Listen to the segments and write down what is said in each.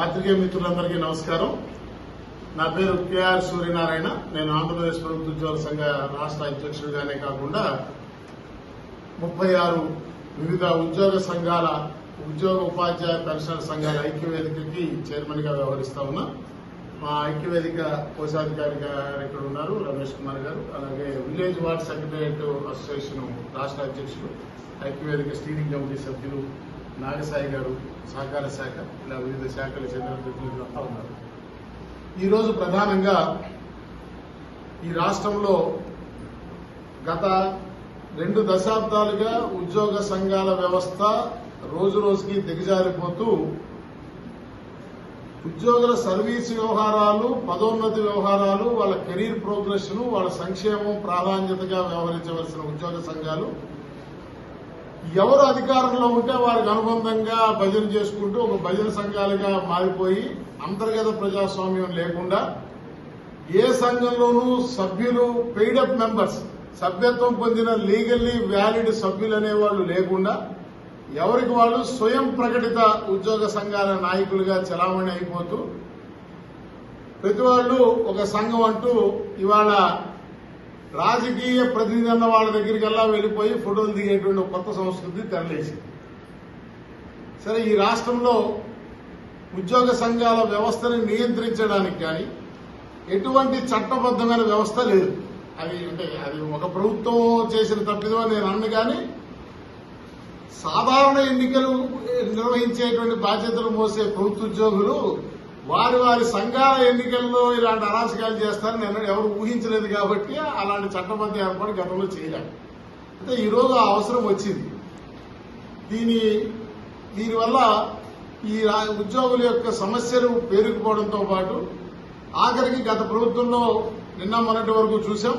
పాత్రికేయ మిత్రులందరికీ నమస్కారం. నా పేరు కేఆర్ సూర్యనారాయణ. నేను ఆంధ్రప్రదేశ్ ప్రభుత్వ ఉద్యోగ సంఘ రాష్ట్ర అధ్యక్షుడిగానే కాకుండా ముప్పై ఆరు వివిధ ఉద్యోగ సంఘాల ఉద్యోగ ఉపాధ్యాయ పెన్షన్ సంఘాల ఐక్యవేదికకి చైర్మన్గా వ్యవహరిస్తా ఉన్నా. మా ఐక్యవేదిక కోశాధికారి గారు ఇక్కడ ఉన్నారు రమేష్ కుమార్ గారు. అలాగే విలేజ్ వార్డ్ సెక్రటరియట్ అసోసియేషన్ రాష్ట్ర అధ్యక్షులు ఐక్యవేదిక స్టీరింగ్ కమిటీ సభ్యులు నాగసాయి గారు సహకార శాఖ ఇలా వివిధ శాఖల చెందిన ప్రతినిధులు అంతా ఉన్నారు. ఈరోజు ప్రధానంగా ఈ రాష్ట్రంలో గత రెండు దశాబ్దాలుగా ఉద్యోగ సంఘాల వ్యవస్థ రోజు రోజుకి దిగజారిపోతూ ఉద్యోగుల సర్వీస్ వ్యవహారాలు పదోన్నతి వ్యవహారాలు వాళ్ళ కెరీర్ ప్రోగ్రెషన్ వాళ్ళ సంక్షేమం ప్రాధాన్యతగా వ్యవహరించవలసిన ఉద్యోగ సంఘాలు ఎవరు అధికారంలో ఉంటే వారికి అనుబంధంగా భజన చేసుకుంటూ ఒక భజన సంఘాలుగా మారిపోయి అంతర్గత ప్రజాస్వామ్యం లేకుండా ఏ సంఘంలోనూ సభ్యులు పెయిడప్ మెంబర్స్ సభ్యత్వం పొందిన లీగల్లీ వ్యాలిడ్ సభ్యులు అనేవాళ్ళు లేకుండా ఎవరికి వాళ్ళు స్వయం ప్రకటిత ఉద్యోగ సంఘాల నాయకులుగా చలామణి అయిపోతూ ప్రతి వాళ్ళు ఒక సంఘం అంటూ ఇవాళ రాజకీయ ప్రతినిధి అన్న వాళ్ళ దగ్గరికల్లా వెళ్ళిపోయి ఫోటోలు దిగేటువంటి కొత్త సంస్కృతి తెరలేసింది. సరే ఈ రాష్ట్రంలో ఉద్యోగ సంఘాల వ్యవస్థని నియంత్రించడానికి కానీ ఎటువంటి చట్టబద్దమైన వ్యవస్థ లేదు. అది అంటే అది ఒక ప్రభుత్వం చేసిన తప్పిదో నేను అన్ను కానీ సాధారణ ఎన్నికలు నిర్వహించేటువంటి బాధ్యతలు మోసే ప్రభుత్వ ఉద్యోగులు వారి వారి సంఘాల ఎన్నికల్లో ఇలాంటి అరాచకాలు చేస్తారని నేను ఎవరు ఊహించలేదు కాబట్టి అలాంటి చట్టబద్ధ ఏర్పాటు గతంలో చేయలేదు. అంటే ఈరోజు ఆ అవసరం వచ్చింది. దీని దీనివల్ల ఈ ఉద్యోగుల యొక్క సమస్యలు పేరుకుపోవడంతో పాటు ఆఖరికి గత ప్రభుత్వంలో నిన్న మొన్నటి వరకు చూసాం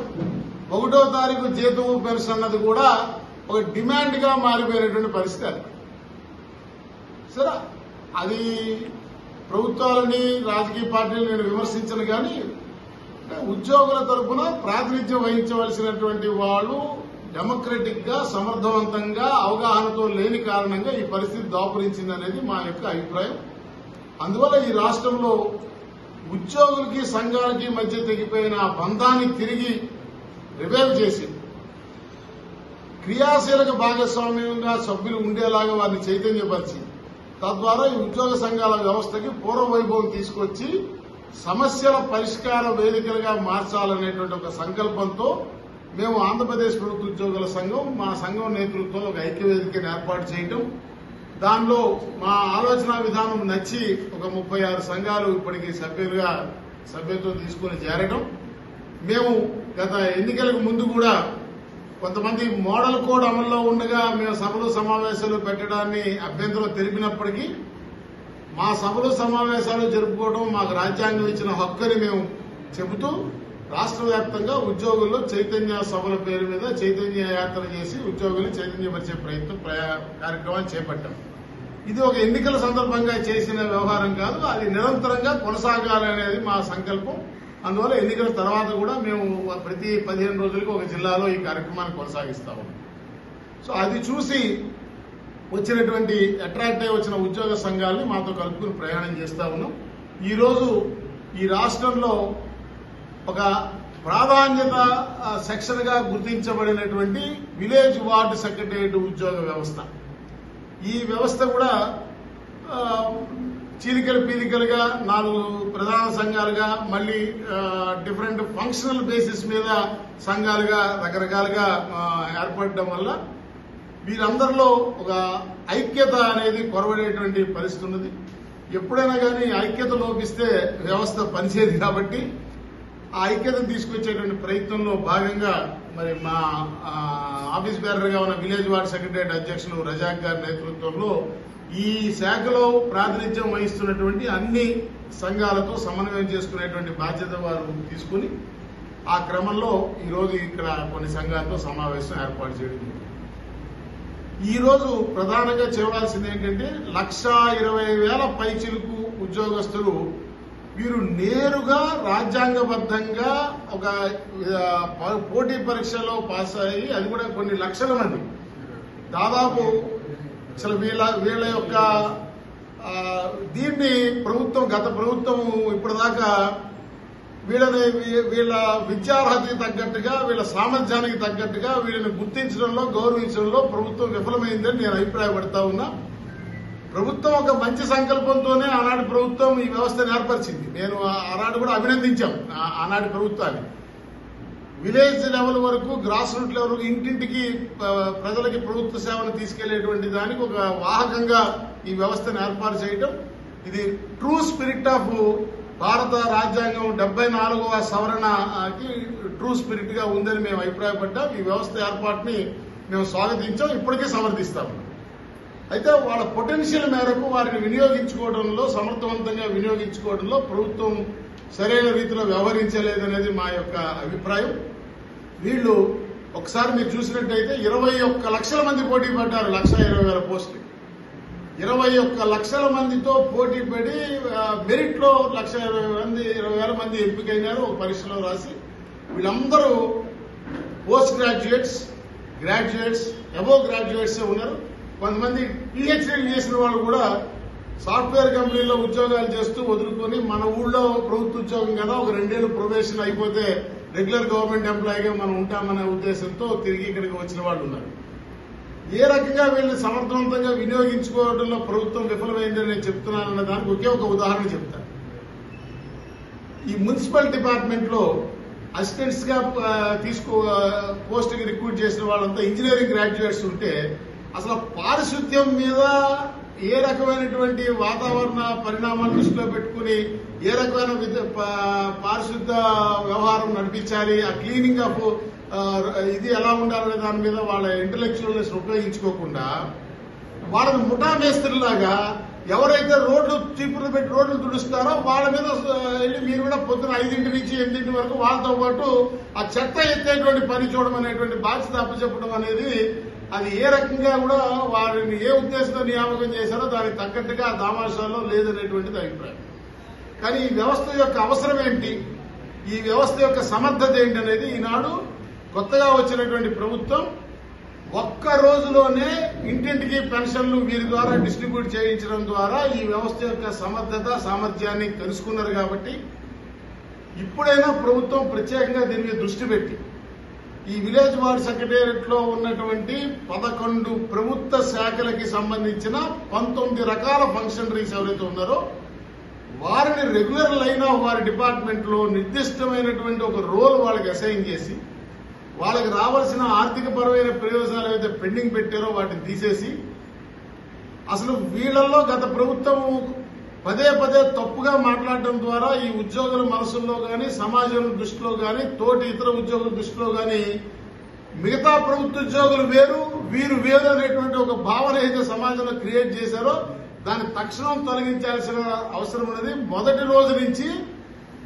ఒకటో తారీఖు జీతం పెన్షన్ అన్నది కూడా ఒక డిమాండ్గా మారిపోయినటువంటి పరిస్థితి సరే అది ప్రభుత్వాలని రాజకీయ పార్టీలు నేను విమర్శించను కానీ ఉద్యోగుల తరపున ప్రాతినిధ్యం వహించవలసినటువంటి వాళ్ళు డెమోక్రటిక్గా సమర్థవంతంగా అవగాహనతో లేని కారణంగా ఈ పరిస్థితి దాపురించింది అనేది మా యొక్క అభిప్రాయం. అందువల్ల ఈ రాష్ట్రంలో ఉద్యోగులకి సంఘాలకి మధ్య తెగిపోయిన బంధాన్ని తిరిగి రివైవ్ చేసి క్రియాశీలక భాగస్వామ్యంగా సభ్యులు ఉండేలాగా వారిని చైతన్యపరిచింది తద్వారా ఈ ఉద్యోగ సంఘాల వ్యవస్థకి పూర్వ వైభవం తీసుకొచ్చి సమస్యల పరిష్కార వేదికలుగా మార్చాలనేటువంటి ఒక సంకల్పంతో మేము ఆంధ్రప్రదేశ్ ప్రభుత్వ ఉద్యోగుల సంఘం మా సంఘం నేతృత్వంలో ఒక ఐక్యవేదికను ఏర్పాటు చేయటం. దానిలో మా ఆలోచన విధానం నచ్చి ఒక ముప్పై ఆరు సంఘాలు ఇప్పటికీ సభ్యులుగా సభ్యత్వం తీసుకుని చేరడం మేము గత ఎన్నికలకు ముందు కూడా కొంతమంది మోడల్ కోడ్ అమల్లో ఉండగా మేము సభలు సమావేశాలు పెట్టడాన్ని అభ్యంతరం తెలిపినప్పటికీ మా సభలు సమావేశాలు జరుపుకోవడం మాకు రాజ్యాంగం ఇచ్చిన హక్కుని మేము చెబుతూ రాష్ట్ర వ్యాప్తంగా ఉద్యోగుల్లో చైతన్య సభల పేరు మీద చైతన్య యాత్ర చేసి ఉద్యోగుల్ని చైతన్యపరిచే ప్రయత్నం ప్రయా- కార్యక్రమాన్ని చేపట్టాం. ఇది ఒక ఎన్నికల సందర్భంగా చేసిన వ్యవహారం కాదు అది నిరంతరంగా కొనసాగాలి అనేది మా సంకల్పం. అందువల్ల ఎన్నికల తర్వాత కూడా మేము ప్రతి పదిహేను రోజులకు ఒక జిల్లాలో ఈ కార్యక్రమాన్ని కొనసాగిస్తాము సో అది చూసి వచ్చినటువంటి అట్రాక్ట్ అయి వచ్చిన ఉద్యోగ సంఘాలని మాతో కలుపుకుని ప్రయాణం చేస్తా ఉన్నాం. ఈ ఈ రాష్ట్రంలో ఒక ప్రాధాన్యత సెక్షన్గా గుర్తించబడినటువంటి విలేజ్ వార్డు సెక్రటరియట్ ఉద్యోగ వ్యవస్థ. ఈ వ్యవస్థ కూడా చీలికలు పీలికలుగా నాలుగు ప్రధాన సంఘాలుగా మళ్ళీ డిఫరెంట్ ఫంక్షనల్ బేసిస్ మీద సంఘాలుగా రకరకాలుగా ఏర్పడడం వల్ల వీరందరిలో ఒక ఐక్యత అనేది కొరవడేటువంటి పరిస్థితి ఉన్నది. ఎప్పుడైనా కానీ ఐక్యత లోపిస్తే వ్యవస్థ పనిచేది కాబట్టి ఆ ఐక్యతను తీసుకొచ్చేటువంటి ప్రయత్నంలో భాగంగా మరి మా ఆఫీస్ బ్యారర్గా ఉన్న విలేజ్ వార్డ్ సెక్రటరీ అధ్యక్షులు రజాక్ గారి నేతృత్వంలో ఈ శాఖలో ప్రాతినిధ్యం వహిస్తున్నటువంటి అన్ని సంఘాలతో సమన్వయం చేసుకునేటువంటి బాధ్యత వారు తీసుకుని ఆ క్రమంలో ఈరోజు ఇక్కడ కొన్ని సంఘాలతో సమావేశం ఏర్పాటు చేయడం ఈరోజు ప్రధానంగా చేయవలసింది ఏంటంటే లక్షా ఇరవై వేల పైచిలుకు ఉద్యోగస్తులు వీరు నేరుగా రాజ్యాంగబద్ధంగా ఒక ప- పోటీ పరీక్షలో పాస్ అయ్యి అది కూడా కొన్ని లక్షల మంది. దాదాపు అసలు వీళ్ళ వీళ్ళ యొక్క దీన్ని ప్రభుత్వం గత ప్రభుత్వం ఇప్పటిదాకా వీళ్ళని వీళ్ళ విద్యార్హతకి తగ్గట్టుగా వీళ్ళ సామర్థ్యానికి తగ్గట్టుగా వీళ్ళని గుర్తించడంలో గౌరవించడంలో ప్రభుత్వం విఫలమైందని నేను అభిప్రాయపడతా ఉన్నా. ప్రభుత్వం ఒక మంచి సంకల్పంతోనే ఆనాటి ప్రభుత్వం ఈ వ్యవస్థను ఏర్పరిచింది. నేను ఆనాడు కూడా అభినందించాం. ఆనాటి ప్రభుత్వాన్ని. విలేజ్ లెవెల్ వరకు గ్రాస్ రూట్ లెవెల్ వరకు ఇంటింటికి ప్రజలకి ప్రభుత్వ సేవను తీసుకెళ్ళేటువంటి దానికి ఒక వాహకంగా ఈ వ్యవస్థను ఏర్పాటు చేయడం ఇది ట్రూ స్పిరిట్ ఆఫ్ భారత రాజ్యాంగం డెబ్బై నాలుగవ సవరణకి ట్రూ స్పిరిట్గా ఉందని మేము అభిప్రాయపడ్డాం. ఈ వ్యవస్థ ఏర్పాటుని మేము స్వాగతించాం. ఇప్పటికీ సమర్థిస్తాం. అయితే వాళ్ళ పొటెన్షియల్ మేరకు వారిని వినియోగించుకోవడంలో సమర్థవంతంగా వినియోగించుకోవడంలో ప్రభుత్వం సరైన రీతిలో వ్యవహరించలేదనేది మా యొక్క అభిప్రాయం. వీళ్ళు ఒకసారి మీరు చూసినట్టయితే ఇరవై ఒక్క లక్షల మంది పోటీ పడ్డారు లక్ష ఇరవై వేల పోస్టులు. ఇరవై ఒక్క లక్షల మందితో పోటీ పడి మెరిట్లో లక్ష ఇరవై మంది ఇరవై వేల మంది ఎంపికైనారు ఒక పరీక్షలో రాసి వీళ్ళందరూ post graduates graduates above graduates ఉన్నారు. కొంతమంది పిహెచ్డీలు చేసిన వాళ్ళు కూడా సాఫ్ట్వేర్ కంపెనీలో ఉద్యోగాలు చేస్తూ వదులుకొని మన ఊళ్ళో ప్రభుత్వ ఉద్యోగం కదా ఒక రెండేళ్ళు ప్రొవేషన్ అయిపోతే రెగ్యులర్ గవర్నమెంట్ ఎంప్లాయీగా మనం ఉంటామనే ఉద్దేశంతో తిరిగి ఇక్కడికి వచ్చిన వాళ్ళు ఉన్నారు. ఏ రకంగా వీళ్ళని సమర్థవంతంగా వినియోగించుకోవడంలో ప్రభుత్వం విఫలమైందని నేను చెప్తున్నానన్న దానికి ఒకే ఒక ఉదాహరణ చెప్తాను ఈ మున్సిపల్ డిపార్ట్మెంట్లో అసిస్టెంట్స్గా తీసుకో పోస్ట్కి రిక్రూట్ చేసిన వాళ్ళంతా ఇంజనీరింగ్ గ్రాడ్యుయేట్స్ ఉంటే అసలు పారిశుద్ధ్యం మీద ఏ రకమైనటువంటి వాతావరణ పరిణామాలు దృష్టిలో పెట్టుకుని ఏ రకమైన పారిశుద్ధ వ్యవహారం నడిపించాలి ఆ క్లీనింగ్ ఆఫ్ ఇది ఎలా ఉండాలనే దాని మీద వాళ్ళ ఇంటలెక్చువల్నెస్ ఉపయోగించుకోకుండా వాళ్ళని ముఠా మేస్త్రిలాగా ఎవరైతే రోడ్లు చీపులు పెట్టి రోడ్లు తుడుస్తారో వాళ్ళ మీద వెళ్ళి మీరు కూడా పొద్దున ఐదింటి నుంచి ఎనిమిదింటి వరకు వాళ్ళతో పాటు ఆ చెత్త ఎత్తేటువంటి పని చూడడం అనేటువంటి బాధ్యత అప్పచెప్పడం అనేది అది ఏ రకంగా కూడా వారిని ఏ ఉద్దేశంతో నియామకం చేశారో దానికి తగ్గట్టుగా దామాషాల్లో లేదనేటువంటిది అభిప్రాయం. కానీ ఈ వ్యవస్థ యొక్క అవసరం ఏంటి? ఈ వ్యవస్థ యొక్క సమర్థత ఏంటి అనేది ఈనాడు కొత్తగా వచ్చినటువంటి ప్రభుత్వం ఒక్క రోజులోనే ఇంటింటికి పెన్షన్లు వీరి ద్వారా డిస్ట్రిబ్యూట్ చేయించడం ద్వారా ఈ వ్యవస్థ యొక్క సమర్థత సామర్థ్యాన్ని తెలుసుకున్నారు కాబట్టి ఇప్పుడైనా ప్రభుత్వం ప్రత్యేకంగా దీని మీద దృష్టి పెట్టి ఈ విలేజ్ వార్డ్ సెక్రటేరియట్లో ఉన్నటువంటి పదకొండు ప్రభుత్వ శాఖలకి సంబంధించిన పంతొమ్మిది రకాల ఫంక్షనరీస్ ఎవరైతే ఉన్నారో వారిని రెగ్యులర్ లైన్ ఆఫ్ వారి డిపార్ట్మెంట్లో నిర్దిష్టమైనటువంటి ఒక రోల్ వాళ్ళకి అసైన్ చేసి వాళ్ళకి రావాల్సిన ఆర్థిక పరమైన ప్రయోజనాలు ఏవైతే పెండింగ్ పెట్టారో వాటిని తీసేసి అసలు వీళ్ళల్లో గత ప్రభుత్వం పదే పదే తప్పుగా మాట్లాడడం ద్వారా ఈ ఉద్యోగుల మనసుల్లో గాని సమాజం దృష్టిలో గాని తోటి ఇతర ఉద్యోగుల దృష్టిలో గాని మిగతా ప్రభుత్వ ఉద్యోగులు వేరు వీరు వేరు అనేటువంటి ఒక భావన ఏదైతే సమాజంలో క్రియేట్ చేశారో దాన్ని తక్షణం తొలగించాల్సిన అవసరం ఉన్నది. మొదటి రోజు నుంచి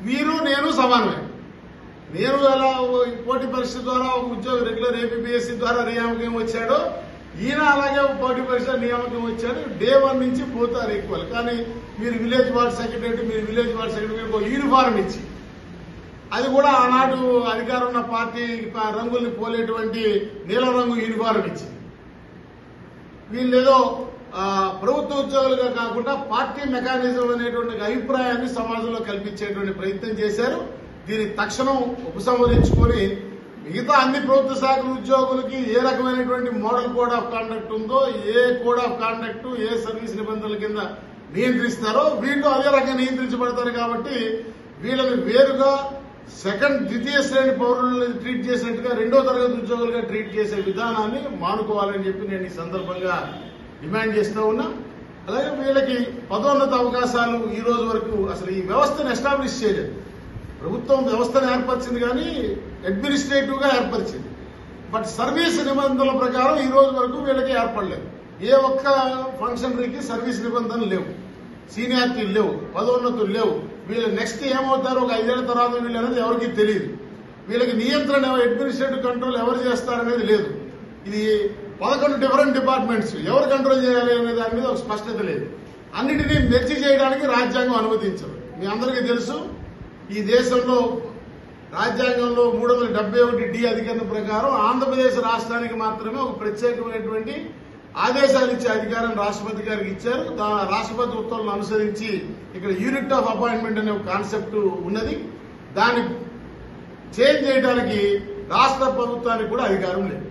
వీరు నేను సమానమే. నేను ఎలా పోటీ పరీక్ష ద్వారా ఒక ఉద్యోగి రెగ్యులర్ ఏపీఎస్సీ ద్వారా నియామకం వచ్చాడో ఈయన అలాగే పోటీ పరీక్ష నియామకం వచ్చాడు. డే వన్ నుంచి పోతారు ఈక్వల్ కానీ మీరు విలేజ్ వార్డ్ సెక్రటరీ మీరు విలేజ్ వార్డ్ సెక్రటరీ ఒక యూనిఫారం ఇచ్చి. అది కూడా ఆనాడు అధికారం ఉన్న పార్టీ రంగుల్ని పోలేటువంటి నీలం రంగు యూనిఫారం ఇచ్చి. వీళ్ళేదో ప్రభుత్వ ఉద్యోగులుగా కాకుండా పార్టీ మెకానిజం అనేటువంటి అభిప్రాయాన్ని సమాజంలో కల్పించేటువంటి ప్రయత్నం చేశారు. దీన్ని తక్షణం ఉపసంహరించుకొని మిగతా అన్ని ప్రభుత్వ శాఖల ఉద్యోగులకి ఏ రకమైనటువంటి మోడల్ కోడ్ ఆఫ్ కాండక్ట్ ఉందో ఏ కోడ్ ఆఫ్ కాండక్ట్ ఏ సర్వీస్ నిబంధనల కింద నియంత్రిస్తారో వీళ్ళు అదే రకంగా నియంత్రించబడతారు కాబట్టి వీళ్ళని వేరుగా సెకండ్ ద్వితీయ శ్రేణి పౌరులను ట్రీట్ చేసినట్టుగా రెండో తరగతి ఉద్యోగులుగా ట్రీట్ చేసే విధానాన్ని మానుకోవాలని చెప్పి నేను ఈ సందర్భంగా డిమాండ్ చేస్తూ ఉన్నా. అలాగే వీళ్ళకి పదోన్నత అవకాశాలు ఈ రోజు వరకు అసలు ఈ వ్యవస్థను ఎస్టాబ్లిష్ చేయలేదు. ప్రభుత్వం వ్యవస్థను ఏర్పరిచింది కానీ అడ్మినిస్ట్రేటివ్గా ఏర్పరిచింది. బట్ సర్వీస్ నిబంధనల ప్రకారం ఈ రోజు వరకు వీళ్ళకి ఏర్పడలేదు. ఏ ఒక్క ఫంక్షనరీకి సర్వీస్ నిబంధనలు లేవు. సీనియారిటీ లేవు పదోన్నతులు లేవు. వీళ్ళు నెక్స్ట్ ఏమవుతారో? ఒక ఐదేళ్ళ తర్వాత వీళ్ళు అనేది ఎవరికి తెలియదు. వీళ్ళకి నియంత్రణ అడ్మినిస్ట్రేటివ్ కంట్రోల్ ఎవరు చేస్తారనేది లేదు. ఇది పదకొండు డిఫరెంట్ డిపార్ట్మెంట్స్. ఎవరు కంట్రోల్ చేయాలి అనే దాని మీద ఒక స్పష్టత లేదు. అన్నిటినీ మెర్చి చేయడానికి రాజ్యాంగం అనుమతించదు. మీ అందరికీ తెలుసు ఈ దేశంలో రాజ్యాంగంలో మూడు వందల డెబ్బై ఒకటి డి అధికారం ప్రకారం ఆంధ్రప్రదేశ్ రాష్ట్రానికి మాత్రమే ఒక ప్రత్యేకమైనటువంటి ఆదేశాలు ఇచ్చే అధికారం రాష్ట్రపతి గారికి ఇచ్చారు. రాష్ట్రపతి ఉత్తర్వులను అనుసరించి ఇక్కడ యూనిట్ ఆఫ్ అపాయింట్మెంట్ అనే ఒక కాన్సెప్ట్ ఉన్నది. దాన్ని చేంజ్ చేయడానికి రాష్ట్ర ప్రభుత్వానికి కూడా అధికారం లేదు.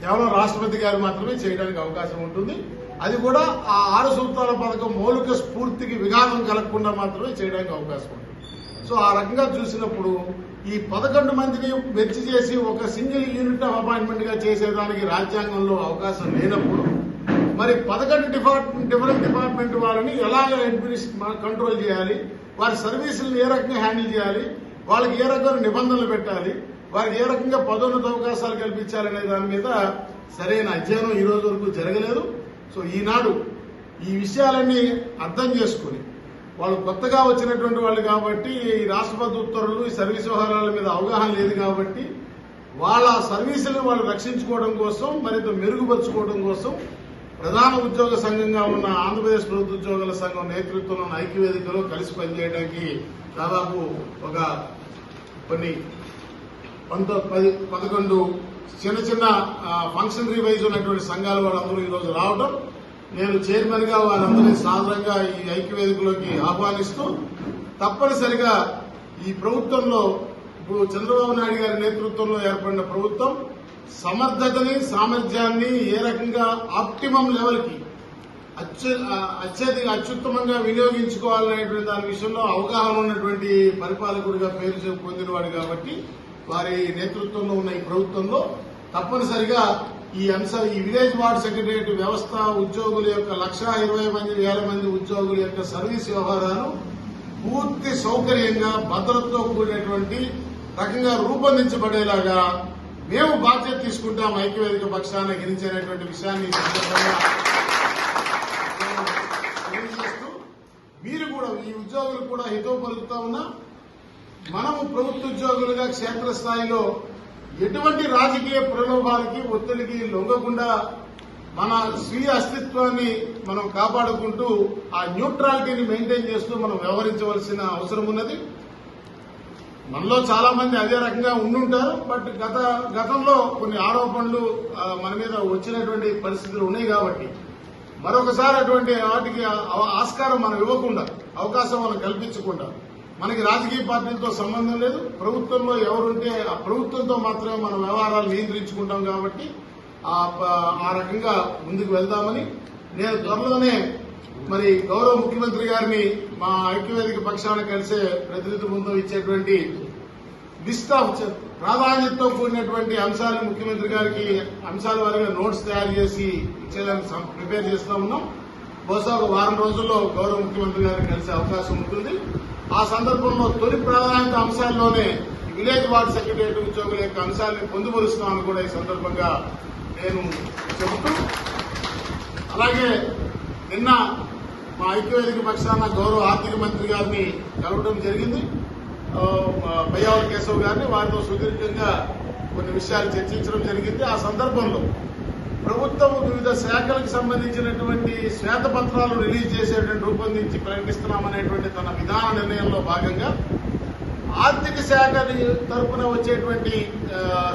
కేవలం రాష్ట్రపతి గారు మాత్రమే చేయడానికి అవకాశం ఉంటుంది. అది కూడా ఆ ఆరు సూత్రాల పథకం మౌలిక స్ఫూర్తికి విఘాతం కలగకుండా మాత్రమే చేయడానికి అవకాశం ఉంటుంది. సో ఆ రకంగా చూసినప్పుడు ఈ పదకొండు మందిని మెర్చి చేసి ఒక సింగిల్ యూనిట్ ఆఫ్ అపాయింట్మెంట్గా చేసేదానికి రాజ్యాంగంలో అవకాశం లేనప్పుడు మరి పదకొండు డిపార్ట్మెంట్ డిఫరెంట్ డిపార్ట్మెంట్ వాళ్ళని ఎలాగ కంట్రోల్ చేయాలి? వారి సర్వీసులను ఏ రకంగా హ్యాండిల్ చేయాలి? వాళ్ళకి ఏ రకమైన నిబంధనలు పెట్టాలి? వారికి ఏ రకంగా పదోన్నత అవకాశాలు కల్పించాలనే దాని మీద సరైన అధ్యయనం ఈ రోజు వరకు జరగలేదు. సో ఈనాడు ఈ విషయాలన్నీ అర్థం చేసుకుని వాళ్ళు కొత్తగా వచ్చినటువంటి వాళ్ళు కాబట్టి రాష్ట్రపతి ఉత్తర్వులు ఈ సర్వీస్ వ్యవహారాల మీద అవగాహన లేదు కాబట్టి వాళ్ళ సర్వీసులను వాళ్ళు రక్షించుకోవడం కోసం మరింత మెరుగుపరుచుకోవడం కోసం ప్రధాన ఉద్యోగ సంఘంగా ఉన్న ఆంధ్రప్రదేశ్ ప్రభుత్వ ఉద్యోగుల సంఘం నేతృత్వంలో ఐక్యవేదికలో కలిసి పనిచేయడానికి దాదాపు ఒక కొన్ని పంతో పది పదకొండు చిన్న చిన్న ఫంక్షనరీ వైజ్ ఉన్నటువంటి సంఘాలు వాళ్ళందరూ ఈరోజు రావడం నేను చైర్మన్గా వారందరినీ సాధారణంగా ఈ ఐక్యవేదికలోకి ఆహ్వానిస్తూ తప్పనిసరిగా ఈ ప్రభుత్వంలో ఇప్పుడు చంద్రబాబు నాయుడు గారి నేతృత్వంలో ఏర్పడిన ప్రభుత్వం సమర్థతని సామర్థ్యాన్ని ఏ రకంగా ఆప్టిమం లెవెల్కి అత్యధిక అత్యుత్తమంగా వినియోగించుకోవాలనేటువంటి దాని విషయంలో అవగాహన ఉన్నటువంటి పరిపాలకుడిగా పేరు పొందినవాడు కాబట్టి వారి నేతృత్వంలో ఉన్న ఈ ప్రభుత్వంలో తప్పనిసరిగా ఈ అంశ ఈ విలేజ్ వార్డ్ సెక్రటరియట్ వ్యవస్థ ఉద్యోగుల యొక్క లక్షా ఇరవై మంది వేల మంది ఉద్యోగుల యొక్క సర్వీస్ వ్యవహారాలు పూర్తి సౌకర్యంగా భద్రతతో కూడినటువంటి రకంగా రూపొందించబడేలాగా మేము బాధ్యత తీసుకుంటాం ఐక్యవేదిక పక్షాన గిరించేటువంటి విషయాన్ని మీరు కూడా ఈ ఉద్యోగులు కూడా హితవు పలుకుతా ఉన్నా మనము ప్రభుత్వ ఉద్యోగులుగా క్షేత్రస్థాయిలో ఎటువంటి రాజకీయ ప్రలోభాలకి ఒత్తిడికి లొంగకుండా మన స్వీయ అస్తిత్వాన్ని మనం కాపాడుకుంటూ ఆ న్యూట్రాలిటీని మెయింటైన్ చేస్తూ మనం వ్యవహరించవలసిన అవసరం ఉన్నది. మనలో చాలా మంది అదే రకంగా ఉండుంటారు బట్ గత గతంలో కొన్ని ఆరోపణలు మన మీద వచ్చినటువంటి పరిస్థితులు ఉన్నాయి కాబట్టి. మరొకసారి అటువంటి వాటికి ఆస్కారం మనం ఇవ్వకుండా అవకాశం మనం కల్పించకుండా. మనకి రాజకీయ పార్టీలతో సంబంధం లేదు. ప్రభుత్వంలో ఎవరుంటే ఆ ప్రభుత్వంతో మాత్రమే మనం వ్యవహారాలు నియంత్రించుకుంటాం కాబట్టి ఆ రకంగా ముందుకు వెళ్దామని నేను త్వరలోనే మరి గౌరవ ముఖ్యమంత్రి గారిని మా ఐక్యవేదిక పక్షాన కలిసే ప్రతినిధి బృందం ఇచ్చేటువంటి లిస్ట్ ఆఫ్ ప్రాధాన్యతతో కూడినటువంటి అంశాలు ముఖ్యమంత్రి గారికి అంశాల వారిగా నోట్స్ తయారు చేసి ఇచ్చేదానికి ప్రిపేర్ చేస్తా ఉన్నాం. బహుశా ఒక వారం రోజుల్లో గౌరవ ముఖ్యమంత్రి గారిని కలిసే అవకాశం ఉంటుంది. ఆ సందర్భంలో తొలి ప్రాధాన్యత అంశాల్లోనే విలేజ్ వార్డు సెక్రటరీ ఉద్యోగుల యొక్క అంశాలను పొందుపరుస్తున్నామని కూడా ఈ సందర్భంగా నేను చెబుతూ అలాగే నిన్న మా ఐక్యవేదిక పక్షాన గౌరవ ఆర్థిక మంత్రి గారిని కలవడం జరిగింది. ఆ, కేశవ్ గారిని వారితో సుదీర్ఘంగా కొన్ని విషయాలు చర్చించడం జరిగింది. ఆ సందర్భంలో ప్రభుత్వం వివిధ శాఖలకు సంబంధించినటువంటి శ్వేతపత్రాలు రిలీజ్ చేసేటువంటి రూపొందించి ప్రకటిస్తున్నామనేటువంటి తన విధాన నిర్ణయంలో భాగంగా ఆర్థిక శాఖ తరపున వచ్చేటువంటి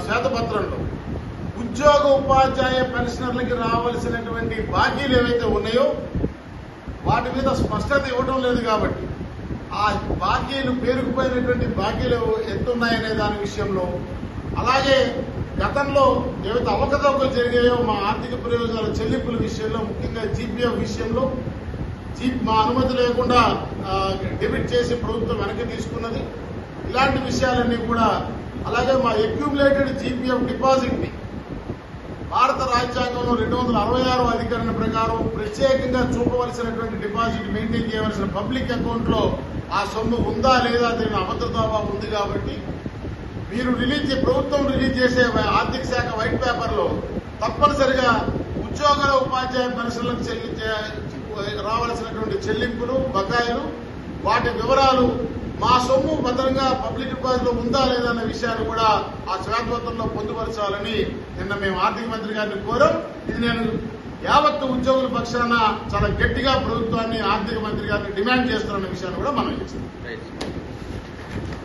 శ్వేతపత్రంలో ఉద్యోగ ఉపాధ్యాయ పెన్షనర్లకి రావాల్సినటువంటి బాకీలు ఏవైతే ఉన్నాయో వాటి మీద స్పష్టత ఇవ్వడం లేదు కాబట్టి ఆ బాకీలు పేరుకుపోయినటువంటి బాకీలు ఉన్నాయనే దాని విషయంలో అలాగే గతంలో ఏవైతే అవకతవకలు జరిగాయో మా ఆర్థిక ప్రయోజనాల చెల్లింపుల విషయంలో ముఖ్యంగా జీపీఎఫ్ విషయంలో జీప్ మా అనుమతి లేకుండా డెబిట్ చేసి ప్రభుత్వం వెనక్కి తీసుకున్నది. ఇలాంటి విషయాలన్నీ కూడా అలాగే మా అక్యూములేటెడ్ జీపీఎఫ్ డిపాజిట్ని భారత రాజ్యాంగంలో రెండు వందల అరవై ఆరో అధికరణ ప్రకారం ప్రత్యేకంగా చూపవలసినటువంటి డిపాజిట్ మెయింటైన్ చేయవలసిన పబ్లిక్ అకౌంట్లో ఆ సొమ్ము ఉందా లేదా దీని అభద్రతాభావం ఉంది కాబట్టి మీరు రిలీజ్ ప్రభుత్వం రిలీజ్ చేసే ఆర్థిక శాఖ వైట్ పేపర్లో తప్పనిసరిగా ఉద్యోగుల ఉపాధ్యాయ పెన్షన్లకు చెల్లించే రావాల్సినటువంటి చెల్లింపులు బకాయిలు వాటి వివరాలు మా సొమ్ము భద్రంగా పబ్లిక్ డిపాజిట్లో ఉందా లేదా అన్న విషయాన్ని కూడా ఆ శ్వేతపత్రంలో పొందుపరచాలని నిన్న మేము ఆర్థిక మంత్రి గారిని కోరాం. ఇది నేను యావత్తు ఉద్యోగుల పక్షాన చాలా గట్టిగా ప్రభుత్వాన్ని ఆర్థిక మంత్రి గారిని డిమాండ్ చేస్తున్న విషయాన్ని కూడా మనం చేస్తాం